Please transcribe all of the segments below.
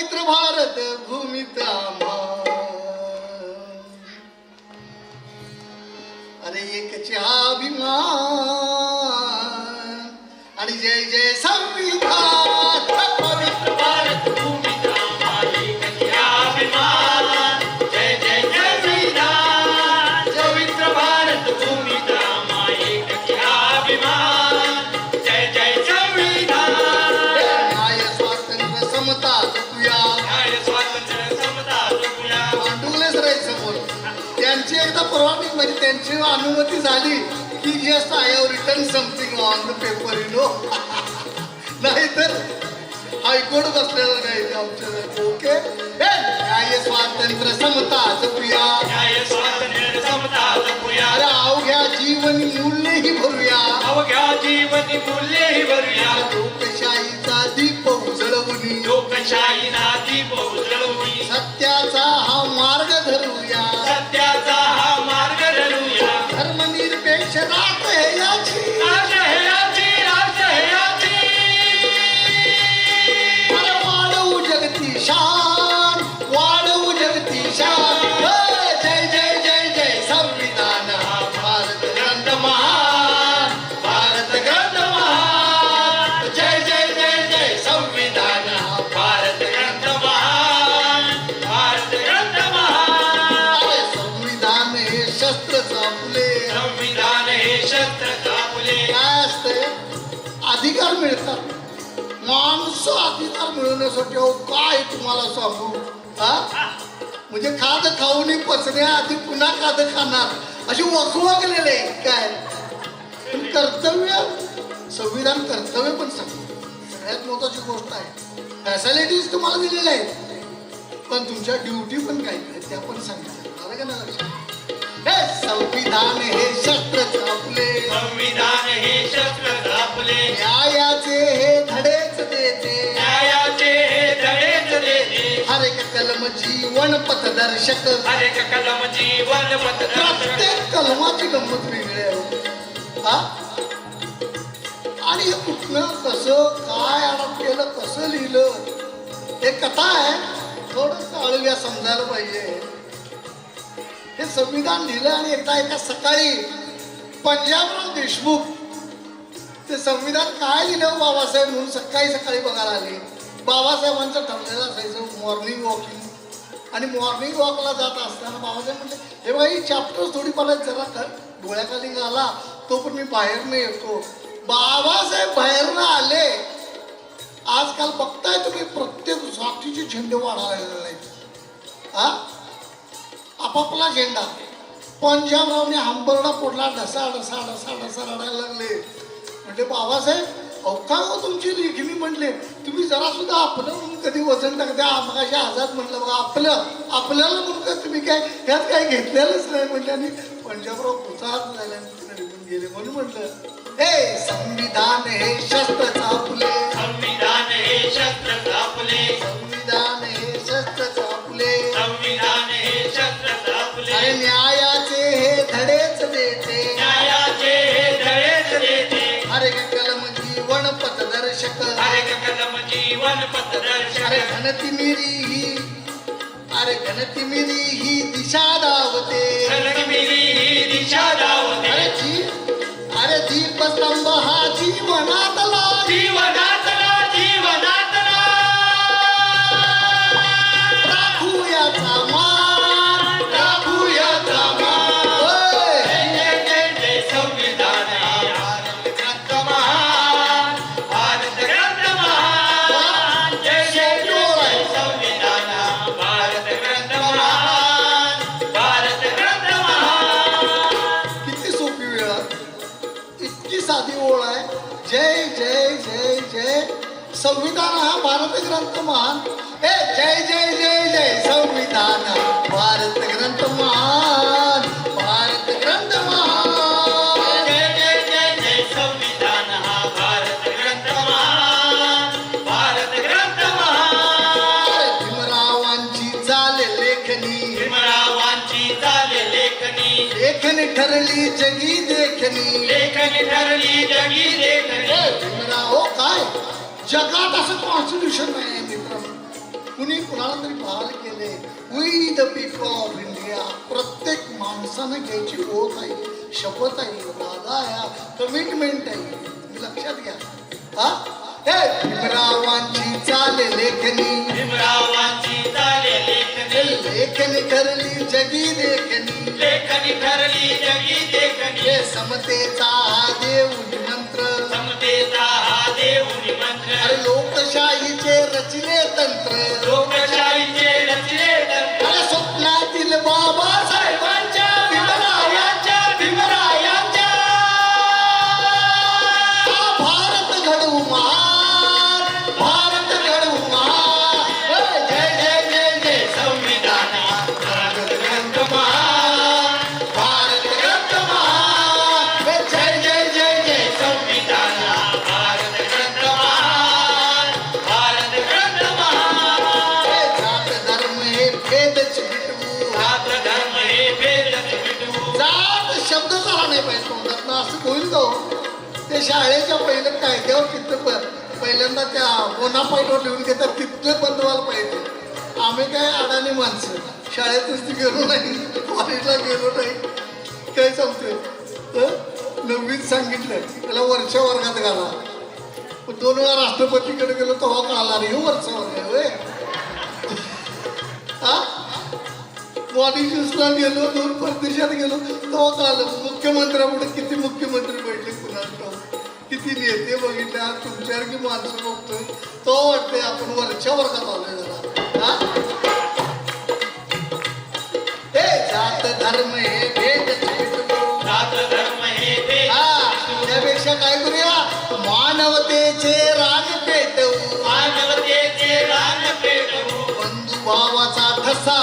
पवित्र भारत भूमीत अरे एक अभिमान आणि जय जय संविधान. त्यांची एकदा परवानगी म्हणजे त्यांची अनुमती झाली की just I have return something on the paper you know नाहीतर हायकोर्ट बसलेलं नाही आमच्या ओके न्याय स्वातंत्र्य समता जपूया न्याय स्वातंत्र्य समता जगूया अरे अवघ्या जीवन मूल्यही भरूया. अवघ्या जीवनी मूल्यही भरूया. लोकशाहीचा दीप उजळवून लोकशाहीला दीप हा मार्ग धरूया. सत्याचा हा मिळवण्यासाठी अहो काय तुम्हाला सांगू? हा? म्हणजे खाद खाऊन पचण्याआधी पुन्हा खाद खाणार. अशी वखवगलेले काय? पण कर्तव्य संविधान कर्तव्य पण सांगतो सगळ्यात महत्वाची गोष्ट आहे. फॅसिलिटीज तुम्हाला दिलेल्या आहेत. पण तुमच्या ड्युटी पण काही त्या पण सांगितल्या. का नाही संविधान हे कलम जीवन पथदर्शक. एक कलम जीवन पथ प्रत्येक कलमाची गंमत वेगळी आहे. हा? आणि हे कुठनं कसं काय अडप केलं कसं लिहिलं हे कथा आहे. थोडस अळव्या समजायला पाहिजे. हे संविधान लिहिलं आणि एकदा एका सकाळी पंजाबराव देशमुख ते संविधान काय लिहिलं बाबासाहेब म्हणून सकाळी सकाळी बघायला आले. बाबासाहेबांचं ठरलेलं असायचं मॉर्निंग वॉकिंग आणि मॉर्निंग वॉकला जात असताना बाबासाहेब म्हणजे हे बाई चॅप्टर थोडी मला जरा तर डोळ्याखाली आला तो पण मी बाहेरनं येतो. बाबासाहेब बाहेरनं आले. आजकाल बघताय तुम्ही प्रत्येक जातीचे झेंडे वाढायला लागलेले आहेत हा? आपापला झेंडा. पंजाबरावने हंबरडा फोडला ढसा ढसा ढसा ढसा रडायला लागले. म्हणजे बाबासाहेब अहो काय हो तुमची लेखणी म्हटले तुम्ही जरा सुद्धा आपलं म्हणून कधी वजन टाकते? मगाशी आझाद म्हटलं बघा आपलं आपल्याला म्हणून का तुम्ही काय ह्यात काय घेतलेलंच नाही म्हटलं आणि पंजाबराव पुचात झाल्यानंतर निघून गेले म्हणून म्हटलं हे संविधान हे शस्त्र चापले. संविधान हे शस्त्र कापले संविधान हे शस्त्र अरे घनती मेरी ही अरे घनतिमिरी ही दिशा इतकी ओळ आहे. जय जय जय जय. संविधान हा भारत ग्रंथ महान. ए जय जय जय जय. संविधान भारत ग्रंथ महान. ठरली जगी देखणी लेखनी ठरली जगी ए, भीमराव हो काय? जगात असं कॉन्स्टिट्यूशन नाही आहे मित्रांनो कुणी कुणाला तरी बहाल केले. We the people of India प्रत्येक माणसानं घ्यायची ओथ आहे शपथ आहे वादा आहे कमिटमेंट आहे. लक्षात घ्या. हा? हे भीमरावांची चाले लेखनी. भीमरावांची चाले लेखनी. लेखनी ठरली जगी देखणी लेखनी ठरली जगी देखणी हे समतेचा हा देऊनी मंत्र. समतेचा हा देऊनी मंत्र. अरे लोकशाहीचे रचले तंत्र. लोकशाहीचे रचले तंत्र. अरे स्वप्नातील बाबासाहेबांच्या शाळेच्या पहिलं कायद्यावर तिथं पहिल्यांदा त्या बोनापाईटवर लिहून घेतात तिथलं बंद पाहिजे. आम्ही काय अडाणी माणसं. शाळेतच ती गेलो नाही कॉलेजला गेलो नाही. काय सांगतोय? नवीन नववीत सांगितलं त्याला वरच्या वर्गात घाला. दोन वेळा राष्ट्रपतीकडे गेलो तेव्हा कळाला रे हो वरचा वर्ग होय. हा? मॉडिशन्सला गेलो दोन परदेशात गेलो तेव्हा कळालं मुख्यमंत्र्यापुढे किती मुख्यमंत्री किती नेते बघितले आज तुमच्यासारखी माणसं बघतोय तो वाटतंय आपण वरच्या वर्गात आलोय जरा. हा? हे जात धर्म हे भेद. जात धर्म हे हा त्यापेक्षा काय करूया? मानवतेचे राग पेटवू. मानवतेचे रान पेटवू. बंधू भावाचा ठसा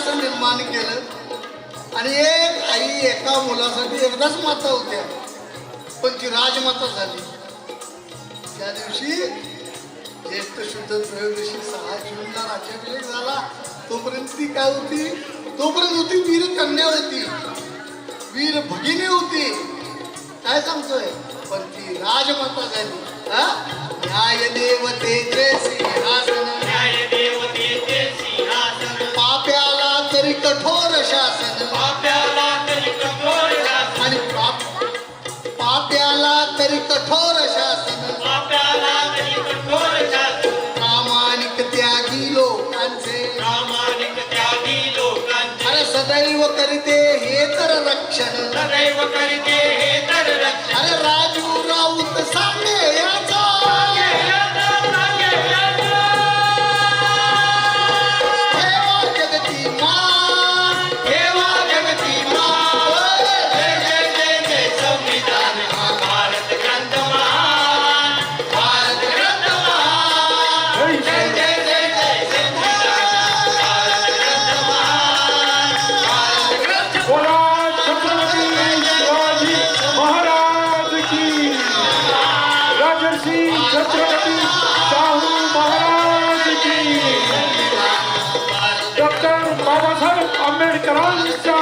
असं निर्माण केलं. आणि एक आई एका मुलासाठी एकदाच माता होत्या पण ती राजमाता झाली. त्या दिवशी ज्येष्ठ शुद्ध त्रयोदशी सहा जूनला राज्याभिषेक झाला. तोपर्यंत ती काय होती? तोपर्यंत होती वीर कन्या होती वीर भगिनी होती. काय सांगतोय? पण ती राजमाता झाली. हा? न्याय देवतेचे सिंहासन पाप्याला तरी कठोर शासन. आणि पाप पाप्याला तरी कठोर शासन. प्रामाणिक त्यागी लोकांचे. प्रामाणिक त्यागी लोकांचे. अरे सदैव करीते हे तर रक्षण. सदैव करीते старалися